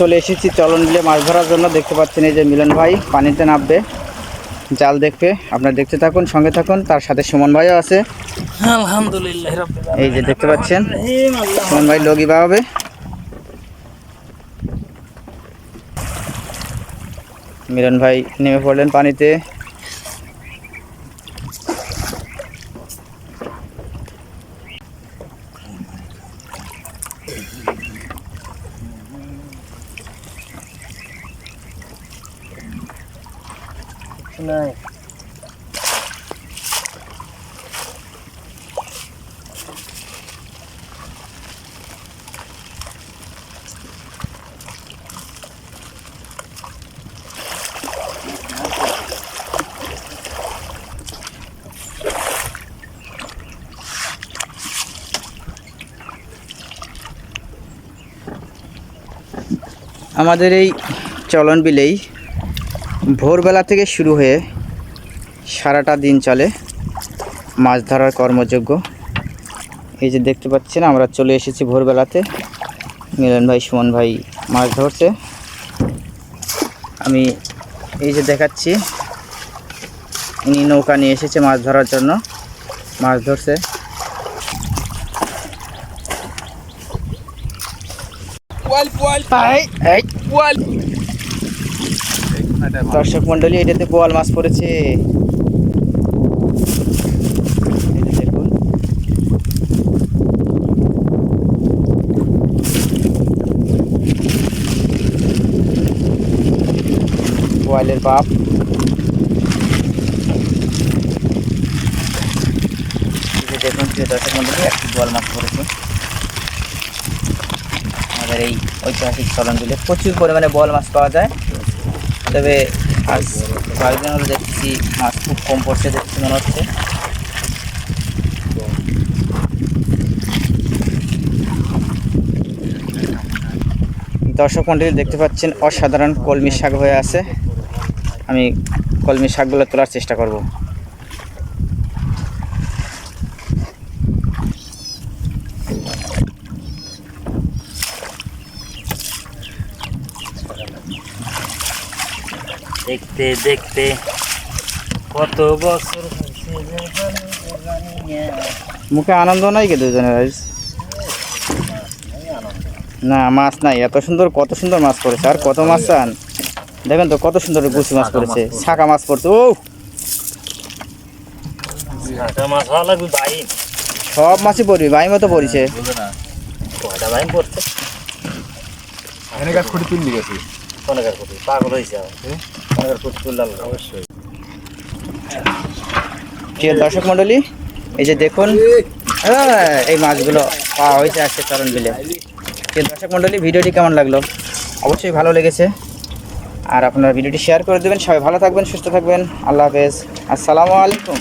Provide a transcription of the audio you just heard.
চলে এসেছি চলন বিলে মাছ ধরার জন্য। দেখতে পাচ্ছেন এই যে মিলন ভাই পানিতে নামবে। জাল দেখবে আপনারা দেখতে থাকুন সঙ্গে থাকুন। তার সাথে সুমন ভাইও আছে। আলহামদুলিল্লাহ এই যে দেখতে পাচ্ছেন সুমন ভাই লগি বাবাবে মিলন ভাই নেমে পড়লেন পানিতে। নাই আমাদের এই চলন বিলেই ভোরবেলা থেকে শুরু হয়ে সারাটা দিন চলে মাছ ধরার কর্মযোগ্য। এই যে দেখতে পাচ্ছেন আমরা চলে এসেছি ভোরবেলাতে। মিলন ভাই সুমন ভাই মাছ ধরছে আমি এই যে দেখাচ্ছি ইনি নৌকা নিয়ে এসেছে মাছ ধরার জন্য। মাছ ধরছে। এই, দর্শক মন্ডলী এটাতে বোয়াল মাছ পড়েছে। বোয়ালের বাপ। দেখুন দর্শক মন্ডলী একটি বোয়াল মাছ পড়েছে। আমাদের এই ঐতিহাসিক চলন প্রচুর পরিমাণে বল মাছ পাওয়া যায়। তবে আজ কয়েকদিন হলে দেখছি মাছ খুব কম পড়ছে দেখছি মনে হচ্ছে। দর্শক মন্ডলী দেখতে পাচ্ছেন, অসাধারণ কলমি শাক হয়ে আছে। আমি কলমি শাকগুলো তোলার চেষ্টা করব। দেখতে দেখতে কত বছর। মুখে আনন্দ নাই কে দুজনের আজ না মাছ নাই। এত সুন্দর কত সুন্দর মাছ পড়েছে। আর কত মাছ চান? দেখেন তো কত সুন্দর গুছি মাছ পড়েছে। শাকা মাছ পড়ছে। ও! সব মাছই পড়বি ভাই মতো পড়েছে। পড়ছে? কোনকার করবি পাগল হয়েছে অবশ্যই। প্রিয় দর্শক মণ্ডলী এই যে দেখুন হ্যাঁ, এই মাছগুলো পাওয়া হয়েছে আজকে চরণ বিলে। প্রিয় দর্শক মণ্ডলী ভিডিওটি কেমন লাগল? অবশ্যই ভালো লেগেছে। আর আপনারা ভিডিওটি শেয়ার করে দেবেন। সবাই ভালো থাকবেন সুস্থ থাকবেন। আল্লাহ হাফেজ। আসসালামু আলাইকুম।